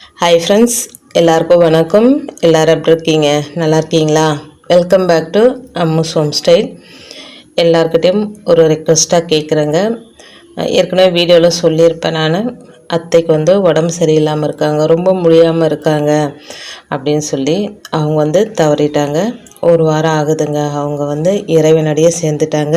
Hi friends எல்லாருக்கும் வணக்கம். எல்லோரும் எப்படி இருக்கீங்க? நல்லா இருக்கீங்களா? Welcome back to Ammu's home style எல்லாருக்கிட்டேயும் ஒரு ரெக்வஸ்ட்டாக கேட்குறேங்க ஏற்கனவே வீடியோவில் சொல்லியிருப்பேன் நான். அத்தைக்கு வந்து உடம்பு சரியில்லாமல் இருக்காங்க ரொம்ப முடியாமல் இருக்காங்க அப்படின்னு சொல்லி அவங்க வந்து தவறிட்டாங்க. ஒரு வாரம் ஆகுதுங்க. அவங்க வந்து இறைவனடியே சேர்ந்துட்டாங்க.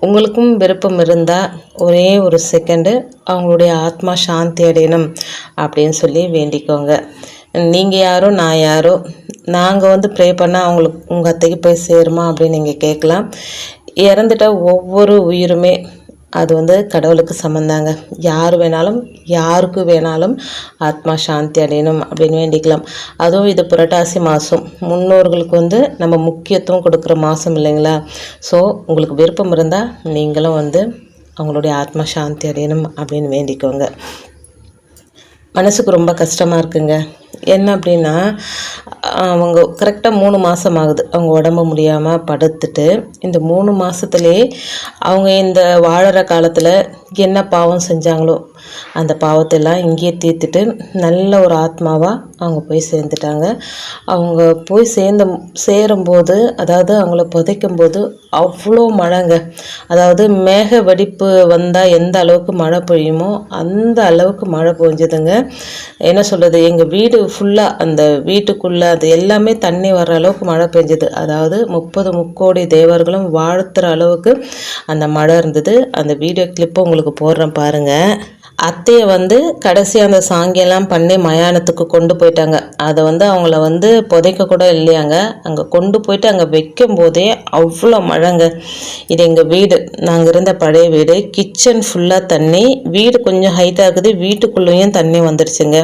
உங்களுக்கும் விருப்பம் இருந்தால் ஒரே ஒரு செகண்டு அவங்களுடைய ஆத்மா சாந்தி அடையணும் அப்படின்னு சொல்லி வேண்டிக்கோங்க. நீங்கள் யாரோ நான் யாரோ நாங்கள் வந்து ப்ரே பண்ணால் அவங்களுக்கு உங்கள் அத்தைக்கு போய் சேருமா அப்படின்னு நீங்கள் கேட்கலாம். இறந்துட்ட ஒவ்வொரு உயிருமே அது வந்து கடவுளுக்கு சம்மந்தாங்க யார் வேணாலும் யாருக்கு வேணாலும் ஆத்மா சாந்தி அடையணும் அப்படின்னு வேண்டிக்கலாம். அதுவும் இது புரட்டாசி மாதம் முன்னோர்களுக்கு வந்து நம்ம முக்கியத்துவம் கொடுக்குற மாதம் இல்லைங்களா? ஸோ உங்களுக்கு விருப்பம் இருந்தால் நீங்களும் வந்து அவங்களுடைய ஆத்மா சாந்தி அடையணும் அப்படின்னு வேண்டிக்கோங்க. மனசுக்கு ரொம்ப கஷ்டமாக இருக்குங்க. என்ன அப்படின்னா அவங்க கரெக்டாக மூணு மாதம் ஆகுது. அவங்க உடம்பு முடியாமல் படுத்துட்டு இந்த மூணு மாதத்துலேயே அவங்க இந்த வாழற காலத்தில் என்ன பாவம் செஞ்சாங்களோ அந்த பாவத்தெல்லாம் இங்கேயே தீர்த்துட்டு நல்ல ஒரு ஆத்மாவாக அவங்க போய் சேர்ந்துட்டாங்க. அவங்க போய் சேர்ந்த சேரும்போது அதாவது அவங்கள புதைக்கும் போது அவ்வளோ மழைங்க. அதாவது மேக வெடிப்பு வந்தால் எந்த அளவுக்கு மழை பொழியுமோ அந்த அளவுக்கு மழை பொழிஞ்சதுங்க. என்ன சொல்கிறது எங்கள் வீடு ஃபுல்லாக அந்த வீட்டுக்குள்ளே அது எல்லாமே தண்ணி வர்ற அளவுக்கு மழை பெஞ்சது. அதாவது முப்பது முக்கோடி தேவர்களும் வாழ்த்துற அளவுக்கு அந்த மழை இருந்தது. அந்த வீடியோ கிளிப்பை உங்களுக்கு போடுறேன் பாருங்கள் அத்தையை வந்து கடைசி அந்த சாங்கியெல்லாம் பண்ணி மயானத்துக்கு கொண்டு போயிட்டாங்க. அதை வந்து அவங்கள வந்து புதைக்க கூட இல்லையாங்க. அங்கே கொண்டு போயிட்டு அங்கே வைக்கும் போதே அவ்வளோ மழைங்க. இது எங்கள் வீடு. நாங்கள் இருந்த பழைய வீடு. கிச்சன் ஃபுல்லாக தண்ணி. வீடு கொஞ்சம் ஹைட்டாக இருக்குது. வீட்டுக்குள்ளேயும் தண்ணி வந்துடுச்சுங்க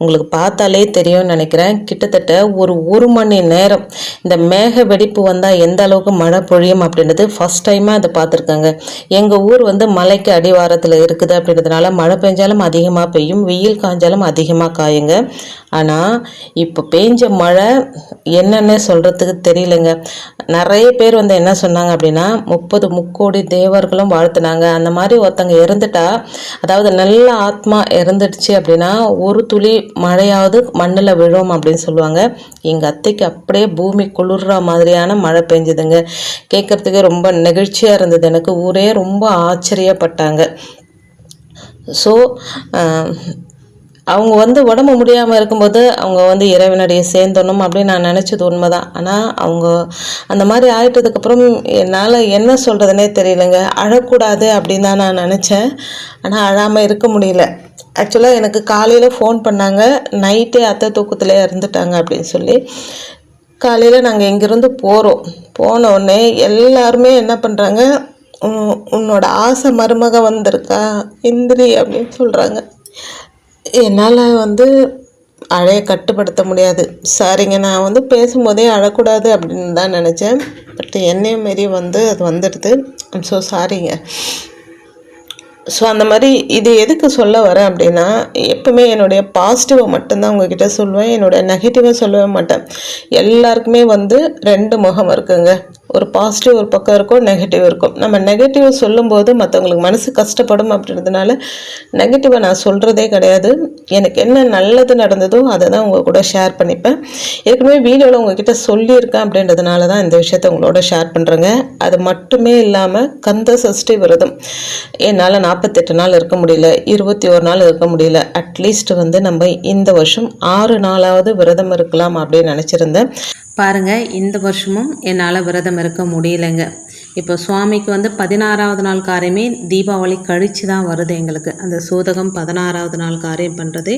உங்களுக்கு பார்த்தாலே தெரியும்னு நினைக்கிறேன். கிட்டத்தட்ட ஒரு ஒரு மணி நேரம் இந்த மேக வெடிப்பு வந்தால் எந்த அளவுக்கு மழை பொழியும் அப்படின்றது ஃபஸ்ட் டைமாக அதை பார்த்துருக்காங்க. எங்கள் ஊர் வந்து மலைக்கு அடிவாரத்தில் இருக்குது அப்படின்றதுனால மழை மழை பெஞ்சாலும் அதிகமாக பெய்யும் வெயில் காய்ஞ்சாலும் அதிகமாக காயுங்க. ஆனால் இப்போ பெஞ்ச மழை என்னென்ன சொல்கிறதுக்கு தெரியலங்க. நிறைய பேர் வந்து என்ன சொன்னாங்க அப்படின்னா முப்பது முக்கோடி தேவர்களும் வாழ்த்துனாங்க. அந்த மாதிரி ஒருத்தங்க இறந்துட்டா அதாவது நல்ல ஆத்மா இறந்துடுச்சு அப்படின்னா ஒரு துளி மழையாவது மண்ணில் விழும் அப்படின்னு சொல்லுவாங்க. எங்கள் அத்தைக்கு அப்படியே பூமி குளிர்ற மாதிரியான மழை பெஞ்சுதுங்க. கேட்குறதுக்கு ரொம்ப நெகிழ்ச்சியாக இருந்தது. எனக்கு ஊரே ரொம்ப ஆச்சரியப்பட்டாங்க. ஸோ um, அவங்க வந்து உடம்பு முடியாமல் இருக்கும்போது அவங்க வந்து இறைவனுடைய சேர்ந்தணும் அப்படின்னு நான் நினச்சது உண்மை தான் ஆனால் அவங்க அந்த மாதிரி ஆயிட்டதுக்கப்புறம் என்னால் என்ன சொல்கிறதுனே தெரியலங்க. அழக்கூடாது அப்படின்னு தான் நான் நினச்சேன். ஆனால் அழாமல் இருக்க முடியல. ஆக்சுவலாக எனக்கு காலையில் ஃபோன் பண்ணாங்க. நைட்டே அத்தை தூக்கத்திலே இருந்துட்டாங்க அப்படின்னு சொல்லி. காலையில் நாங்கள் இங்கேருந்து போகிறோம் போன உடனே எல்லாருமே என்ன பண்ணுறாங்க உன்னோட ஆசை மருமக வந்திருக்கா? இந்திரி அப்படின்னு சொல்கிறாங்க என்னால் வந்து அழைய கட்டுப்படுத்த முடியாது. சரிங்க நான் வந்து பேசும்போதே அழக்கூடாது அப்படின்னு தான் நினச்சேன். பட் என்னையும் மாரி வந்து அது வந்துடுது. ஸோ சாரிங்க ஸோ அந்த மாதிரி இது எதுக்கு சொல்ல வரேன் அப்படின்னா எப்பவுமே என்னுடைய பாசிட்டிவை மட்டும்தான் உங்ககிட்ட சொல்லுவேன். என்னுடைய நெகட்டிவை சொல்லவே மாட்டேன். எல்லாருக்குமே வந்து ரெண்டு முகம் இருக்குங்க. ஒரு பாசிட்டிவ் ஒரு பக்கம் இருக்கும் நெகட்டிவ் இருக்கும். நம்ம நெகட்டிவ் சொல்லும்போது மற்றவங்களுக்கு மனசு கஷ்டப்படும் அப்படின்றதுனால நெகட்டிவை நான் சொல்கிறதே கிடையாது. எனக்கு என்ன நல்லது நடந்ததோ அதை தான் உங்கள் கூட ஷேர் பண்ணிப்பேன். ஏற்கனவே வீடியோவில் உங்ககிட்ட சொல்லியிருக்கேன் அப்படின்றதுனால தான் இந்த விஷயத்த உங்களோட ஷேர் பண்ணுறேங்க அது மட்டுமே இல்லாமல் கந்த சஷ்டி விரதம். என்னால் நாற்பத்தெட்டு நாள் இருக்க முடியல இருபத்தி ஒரு நாள் இருக்க முடியல. அட்லீஸ்ட் வந்து நம்ம இந்த வருஷம் ஆறு நாளாவது விரதம் இருக்கலாம் அப்படின்னு நினச்சிருந்தேன். பாருங்கள் இந்த வருஷமும் என்னால் விரதம் இருக்க முடியலைங்க. இப்போ சுவாமிக்கு வந்து பதினாறாவது நாள் காரியமே தீபாவளி கழித்து தான் வருது எங்களுக்கு. அந்த சூதகம் பதினாறாவது நாள் காரியம் பண்ணுறது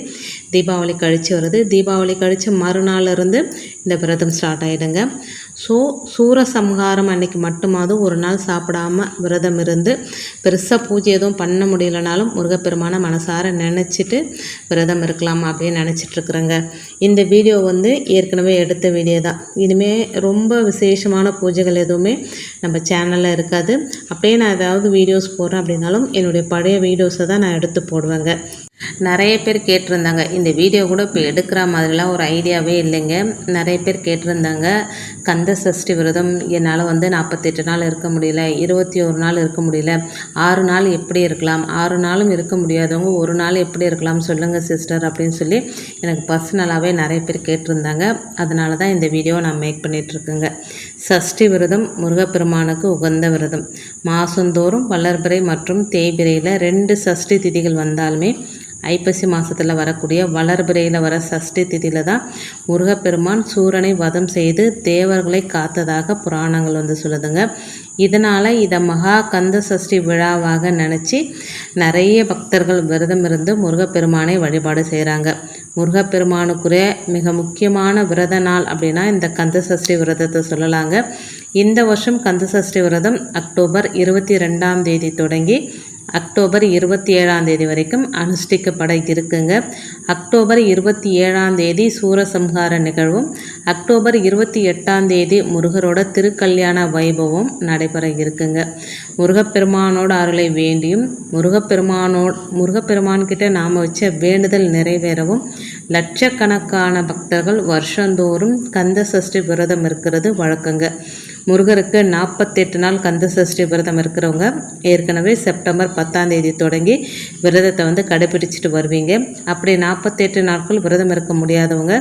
தீபாவளி கழித்து வருது. தீபாவளி கழித்து மறுநாள் இருந்து இந்த விரதம் ஸ்டார்ட் ஆகிடுங்க ஸோ சூரசம்ஹாரம் அன்னைக்கு மட்டுமாவது ஒரு நாள் சாப்பிடாம விரதம் இருந்து பெருசாக பூஜை எதுவும் பண்ண முடியலனாலும் முருகப்பெருமான மனசார நினச்சிட்டு விரதம் இருக்கலாம் அப்படின்னு நினச்சிட்ருக்குறேங்க இந்த வீடியோ வந்து ஏற்கனவே எடுத்த வீடியோ தான் இனிமேல் ரொம்ப விசேஷமான பூஜைகள் எதுவுமே நம்ம சேனலில் இருக்காது. அப்படியே நான் ஏதாவது வீடியோஸ் போடுறேன் அப்படின்னாலும் என்னுடைய பழைய வீடியோஸை தான் நான் எடுத்து போடுவேங்க. நிறைய பேர் கேட்டிருந்தாங்க. இந்த வீடியோ கூட இப்போ எடுக்கிற மாதிரிலாம் ஒரு ஐடியாவே இல்லைங்க. நிறைய பேர் கேட்டிருந்தாங்க. கந்த சஷ்டி விரதம் என்னால் வந்து நாற்பத்தெட்டு நாள் இருக்க முடியல இருபத்தி ஒரு நாள் இருக்க முடியல ஆறு நாள் எப்படி இருக்கலாம் ஆறு நாளும் இருக்க முடியாதவங்க ஒரு நாள் எப்படி இருக்கலாம் சொல்லுங்கள் சிஸ்டர் அப்படின்னு சொல்லி எனக்கு பர்சனலாகவே நிறைய பேர் கேட்டிருந்தாங்க. அதனால தான் இந்த வீடியோவை நான் மேக் பண்ணிகிட்ருக்கேங்க சஷ்டி விரதம் முருகப்பெருமானுக்கு உகந்த விரதம். மாதந்தோறும் வளர்பிறை மற்றும் தேய்பிறையில் ரெண்டு சஷ்டி திதிகள் வந்தாலுமே ஐப்பசி மாதத்தில் வரக்கூடிய வளர்பிறையில் வர சஷ்டி திதியில் தான் முருகப்பெருமான் சூரனை வதம் செய்து தேவர்களை காத்ததாக புராணங்கள் வந்து சொல்லுதுங்க. இதனால் இதை மகா கந்த சஷ்டி விழாவாக நினச்சி நிறைய பக்தர்கள் விரதம் இருந்து முருகப்பெருமானை வழிபாடு செய்கிறாங்க முருகப்பெருமானுக்குரிய மிக முக்கியமான விரத நாள் அப்படின்னா இந்த கந்த சஷ்டி விரதத்தை சொல்லலாங்க. இந்த வருஷம் கந்த சஷ்டி விரதம் அக்டோபர் இருபத்தி ரெண்டாம் தேதி தொடங்கி அக்டோபர் இருபத்தி ஏழாம் தேதி வரைக்கும் அனுஷ்டிக்கப்பட இருக்குங்க. அக்டோபர் இருபத்தி ஏழாம் தேதி சூரசம்ஹார நிகழ்வும் அக்டோபர் இருபத்தி எட்டாம் தேதி முருகரோட திருக்கல்யாண வைபவம் நடைபெற இருக்குங்க. முருகப்பெருமானோட அருளை வேண்டியும் முருகப்பெருமானோ முருகப்பெருமான்கிட்ட நாம் வச்ச வேண்டுதல் நிறைவேறவும் லட்சக்கணக்கான பக்தர்கள் வருஷந்தோறும் கந்த சஷ்டி விரதம் இருக்கிறது வழக்கங்க. முருகருக்கு நாற்பத்தெட்டு நாள் கந்த சஷ்டி விரதம் இருக்கிறவங்க ஏற்கனவே செப்டம்பர் பத்தாம் தேதி தொடங்கி விரதத்தை வந்து கடைபிடிச்சிட்டு வருவீங்க. அப்படி நாற்பத்தெட்டு நாட்கள் விரதம் இருக்க முடியாதவங்க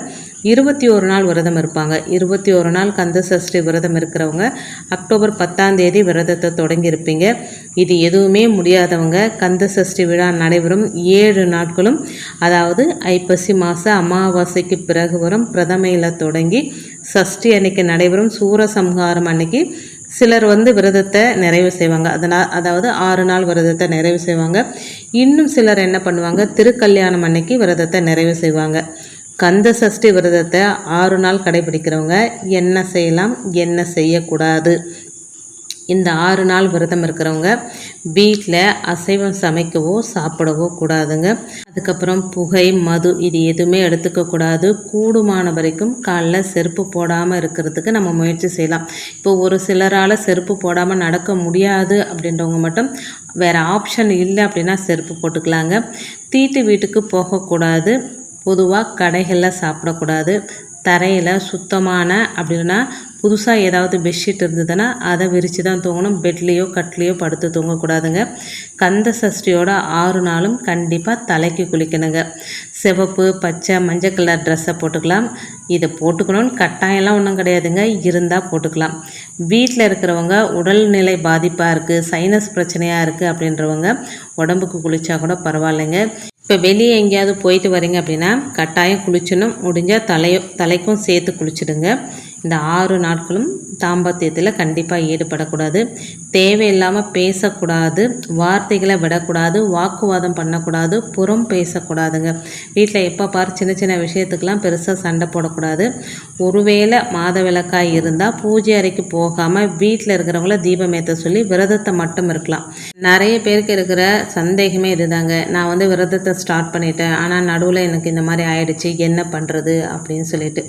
இருபத்தி ஒரு நாள் விரதம் இருப்பாங்க. இருபத்தி ஒரு நாள் கந்த சஷ்டி விரதம் இருக்கிறவங்க அக்டோபர் பத்தாம் தேதி விரதத்தை தொடங்கி இருப்பீங்க. இது எதுவுமே முடியாதவங்க. கந்த சஷ்டி விழா நடைபெறும் ஏழு நாட்களும். அதாவது ஐப்பசி மாத அமாவாசைக்கு பிறகு வரும் பிரதமையில் தொடங்கி சஷ்டி அன்னைக்கு நடைபெறும் சூரசம்ஹாரம் அன்னைக்கு சிலர் வந்து விரதத்தை நிறைவு செய்வாங்க. அதனால் அதாவது ஆறு நாள் விரதத்தை நிறைவு செய்வாங்க. இன்னும் சிலர் என்ன பண்ணுவாங்க? திருக்கல்யாணம் அன்னைக்கு விரதத்தை நிறைவு செய்வாங்க. கந்த சஷ்டி விரதத்தை ஆறு நாள் கடைபிடிக்கிறவங்க என்ன செய்யலாம் என்ன செய்யக்கூடாது? இந்த ஆறு நாள் விரதம் இருக்கிறவங்க வீட்டில் அசைவம் சமைக்கவோ சாப்பிடவோ கூடாதுங்க. அதுக்கப்புறம் புகை மது இது எதுவுமே எடுத்துக்கக்கூடாது கூடுமான வரைக்கும் காலைல செருப்பு போடாமல் இருக்கிறதுக்கு நம்ம முயற்சி செய்யலாம். இப்போ ஒரு சிலரால் செருப்பு போடாமல் நடக்க முடியாது அப்படின்றவங்க மட்டும் வேறு ஆப்ஷன் இல்லை அப்படின்னா செருப்பு போட்டுக்கலாங்க. தீட்டு வீட்டுக்கு போகக்கூடாது. பொதுவாக கடைகளில் சாப்பிடக்கூடாது. தரையில் சுத்தமான அப்படின்னா புதுசாக ஏதாவது பெட்ஷீட் இருந்ததுன்னா அதை விரித்து தான் தூங்கணும். பெட்லேயோ கட்லேயோ படுத்து தூங்கக்கூடாதுங்க. கந்த சஷ்டியோட ஆறு நாளும் கண்டிப்பாக தலைக்கு குளிக்கணுங்க. சிவப்பு பச்சை மஞ்சள் கலர் ட்ரெஸ்ஸை போட்டுக்கலாம். இதை போட்டுக்கணும்னு கட்டாயம்லாம் ஒன்றும் கிடையாதுங்க. இருந்தால் போட்டுக்கலாம். வீட்டில் இருக்கிறவங்க உடல்நிலை பாதிப்பாக இருக்குது சைனஸ் பிரச்சனையாக இருக்குது அப்படின்றவங்க உடம்புக்கு குளித்தா கூட பரவாயில்லைங்க. இப்போ வெளியே எங்கேயாவது போயிட்டு வரீங்க அப்படின்னா கட்டாயம் குளிச்சணும் முடிஞ்சால் தலையோ தலைக்கும் சேர்த்து குளிச்சிடுங்க. இந்த ஆறு நாட்களும் தாம்பத்தியத்தில் கண்டிப்பாக ஈடுபடக்கூடாது. தேவையில்லாமல் பேசக்கூடாது வார்த்தைகளை விடக்கூடாது வாக்குவாதம் பண்ணக்கூடாது புறம் பேசக்கூடாதுங்க. வீட்டில் எப்போ பார் சின்ன சின்ன விஷயத்துக்கெலாம் பெருசாக சண்டை போடக்கூடாது. ஒருவேளை மாத விளக்காக இருந்தால் பூஜை அறைக்கு போகாமல் வீட்டில் இருக்கிறவங்கள தீபம் ஏற்ற சொல்லி விரதத்தை மட்டும் இருக்கலாம். நிறைய பேருக்கு இருக்கிற சந்தேகமே இதுதாங்க. நான் வந்து விரதத்தை ஸ்டார்ட் பண்ணிட்டேன். ஆனால் நடுவில் எனக்கு இந்த மாதிரி ஆயிடுச்சு. என்ன பண்ணுறது அப்படின்னு சொல்லிட்டு.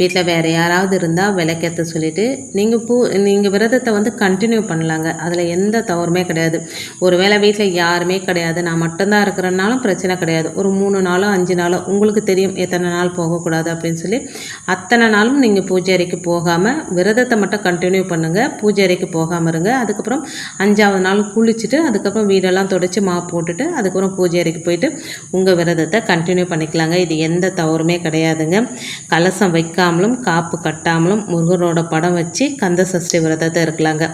வீட்டில் வேறு யாராவது இருந்தால் விளக்கேற்ற சொல்லிவிட்டு நீங்கள் பூ நீங்கள் விரதத்தை வந்து கண்டினியூ பண்ணலாங்க. அதில் எந்த தவறுமே கிடையாது. ஒரு வேளை வீட்டில் யாருமே கிடையாது. நான் மட்டும்தான் இருக்கிறனாலும் பிரச்சனை கிடையாது. ஒரு மூணு நாளோ அஞ்சு நாளோ உங்களுக்கு தெரியும் எத்தனை நாள் போகக்கூடாது அப்படின்னு சொல்லி அத்தனை நாளும் நீங்கள் பூஜை அறைக்கு போகாமல் விரதத்தை மட்டும் கண்டினியூ பண்ணுங்கள் பூஜை அறைக்கு போகாமல் இருங்க. அதுக்கப்புறம் அஞ்சாவது நாள் குளிச்சுட்டு அதுக்கப்புறம் வீடெல்லாம் தொடச்சி மா போட்டுட்டு அதுக்கப்புறம் பூஜை அறைக்கு போயிட்டு உங்கள் விரதத்தை கண்டினியூ பண்ணிக்கலாங்க. இது எந்த தவறுமே கிடையாதுங்க. கலசம் வைக்காமலும் காப்பு கட்டாமல் கட்டாமலும் முருகனோட படம் வச்சு கந்த சஷ்டி விரதத்தை இருக்கலாங்க.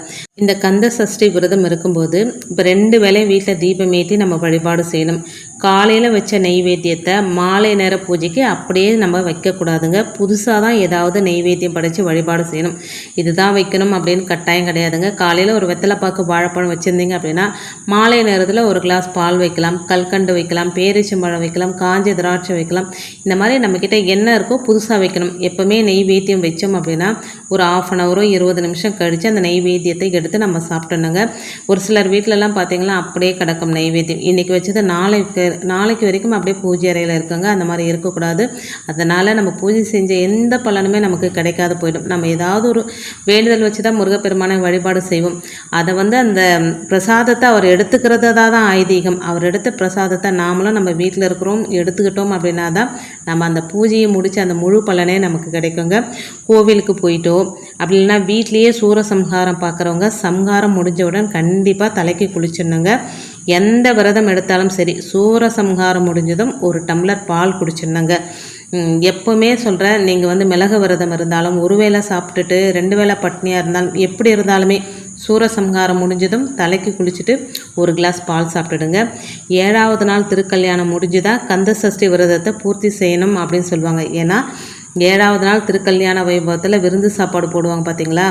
இந்த கந்த சஷ்டி விரதம் இருக்கும்போது இப்போ ரெண்டு வேலையும் வீட்டில் தீபம் ஏற்றி நம்ம வழிபாடு செய்யணும். காலையில் வச்ச நெய்வேத்தியத்தை மாலை நேர பூஜைக்கு அப்படியே நம்ம வைக்கக்கூடாதுங்க. புதுசாக தான் ஏதாவது நெய்வேத்தியம் படைத்து வழிபாடு செய்யணும். இதுதான் வைக்கணும் அப்படின்னு கட்டாயம் கிடையாதுங்க. காலையில் ஒரு வெத்தலைப்பாக்கு வாழைப்பழம் வச்சுருந்தீங்க அப்படின்னா மாலை நேரத்தில் ஒரு கிளாஸ் பால் வைக்கலாம் கல்கண்டு வைக்கலாம் பேரிச்சம்பழம் வைக்கலாம் காஞ்ச திராட்சை வைக்கலாம். இந்த மாதிரி நம்மக்கிட்ட என்ன இருக்கோ புதுசாக வைக்கணும். எப்போவுமே நெய்வேத்தியம் வச்சோம் அப்படின்னா ஒரு ஆஃப் அன் ஹவரோ இருபது நிமிஷம் கழித்து அந்த நெய்வேத்தியத்தை எடுத்து நம்ம சாப்பிட்டோணுங்க ஒரு சிலர் வீட்டிலலாம் பார்த்தீங்கன்னா அப்படியே கிடக்கும் நெய்வேத்தியம். இன்றைக்கி வச்சது நாளைக்கு நாளைக்கு வரைக்கும் அப்படியே பூஜை அறையில் இருக்குங்க. அந்த மாதிரி இருக்கக்கூடாது. அதனால் நம்ம பூஜை செஞ்ச எந்த பலனுமே நமக்கு கிடைக்காது போயிடும். நம்ம ஏதாவது ஒரு வேண்டுதல் வச்சு தான் முருகப்பெருமானை வழிபாடு செய்வோம். அதை வந்து அந்த பிரசாதத்தை அவர் எடுத்துக்கிறதா தான் ஐதீகம். அவர் எடுத்த பிரசாதத்தை நாமளும் நம்ம வீட்டில் இருக்கிறோம் எடுத்துக்கிட்டோம் அப்படின்னா தான் நம்ம அந்த பூஜையை முடித்து அந்த முழு பலனே நமக்கு கிடைக்குங்க. கோவிலுக்கு போயிட்டோ அப்படி இல்லைன்னா வீட்லேயே சூரசம்ஹாரம் பார்க்குறவங்க சம்ஹாரம் முடிஞ்சவுடன் கண்டிப்பாக தலைக்கு குளிச்சிடணுங்க. எந்த விரதம் எடுத்தாலும் சரி சூரசம்ஹாரம் முடிஞ்சதும் ஒரு டம்ளர் பால் குடிச்சிருந்தாங்க எப்போவுமே சொல்கிறேன் நீங்கள் வந்து மிளகு விரதம் இருந்தாலும் ஒரு வேளை சாப்பிட்டுட்டு ரெண்டு வேளை பட்னியாக இருந்தாலும் எப்படி இருந்தாலுமே சூரசம்ஹாரம் முடிஞ்சதும் தலைக்கு குளிச்சுட்டு ஒரு கிளாஸ் பால் சாப்பிட்டுடுங்க. ஏழாவது நாள் திருக்கல்யாணம் முடிஞ்சுதான் கந்த சஷ்டி விரதத்தை பூர்த்தி செய்யணும் அப்படின்னு சொல்லுவாங்க. ஏன்னா ஏழாவது நாள் திருக்கல்யாண வைபவத்தில் விருந்து சாப்பாடு போடுவாங்க பார்த்தீங்களா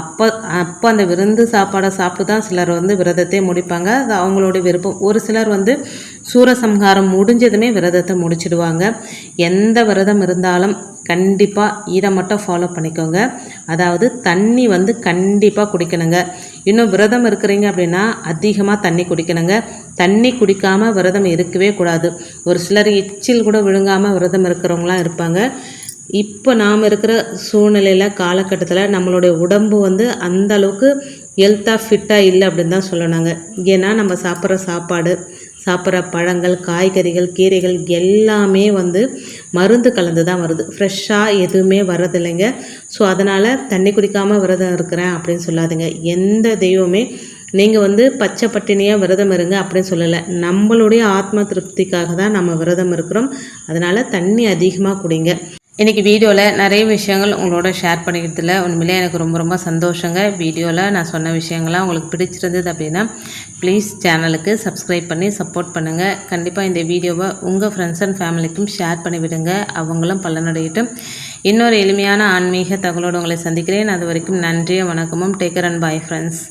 அப்போ அப்போ அந்த விருந்து சாப்பாடை சாப்பிட்டு தான் சிலர் வந்து விரதத்தை முடிப்பாங்க. அது அவங்களோட விருப்பம். ஒரு சிலர் வந்து சூரசம்ஹாரம் முடிஞ்சதுமே விரதத்தை முடிச்சிடுவாங்க. எந்த விரதம் இருந்தாலும் கண்டிப்பாக இதை மட்டும் ஃபாலோ பண்ணிக்கோங்க. அதாவது தண்ணி வந்து கண்டிப்பாக குடிக்கணுங்க. இன்னும் விரதம் இருக்கிறீங்க அப்படின்னா அதிகமாக தண்ணி குடிக்கணுங்க. தண்ணி குடிக்காமல் விரதம் இருக்கவே கூடாது. ஒரு சிலர் எச்சில் கூட விழுங்காமல் விரதம் இருக்கிறவங்களாம் இருப்பாங்க. இப்போ நாம் இருக்கிற சூழ்நிலையில் காலகட்டத்தில் நம்மளுடைய உடம்பு வந்து அந்த அளவுக்கு ஹெல்த்தாக ஃபிட்டாக இல்லை அப்படின்னு தான் சொல்லணுங்க. ஏன்னா நம்ம சாப்பிட்ற சாப்பாடு சாப்பிட்ற பழங்கள் காய்கறிகள் கீரைகள் எல்லாமே வந்து மருந்து கலந்து தான் வருது. ஃப்ரெஷ்ஷாக எதுவுமே வர்றதில்லைங்க. ஸோ அதனால் தண்ணி குடிக்காமல் விரதம் இருக்கிறேன் அப்படின்னு சொல்லாதுங்க. எந்த தெய்வமே நீங்கள் வந்து பச்சை பட்டினியாக விரதம் இருங்க அப்படின்னு சொல்லலை. நம்மளுடைய ஆத்ம திருப்திக்காக தான் நம்ம விரதம் இருக்கிறோம். அதனால் தண்ணி அதிகமாக குடிங்க. இன்றைக்கி வீடியோவில் நிறைய விஷயங்கள் உங்களோட ஷேர் பண்ணிக்கிறதுல உண்மையிலே எனக்கு ரொம்ப ரொம்ப சந்தோஷங்க. வீடியோவில் நான் சொன்ன விஷயங்கள்லாம் உங்களுக்கு பிடிச்சிருந்தது அப்படின்னா ப்ளீஸ் சேனலுக்கு சப்ஸ்கிரைப் பண்ணி சப்போர்ட் பண்ணுங்கள் கண்டிப்பாக இந்த வீடியோவை உங்கள் ஃப்ரெண்ட்ஸ் அண்ட் ஃபேமிலிக்கும் ஷேர் பண்ணிவிடுங்க அவங்களும் பலனடையட்டும். இன்னொரு எளிமையான ஆன்மீக தகவலோடு உங்களை சந்திக்கிறேன். அது வரைக்கும் நன்றியும் வணக்கமும். Taker and bye friends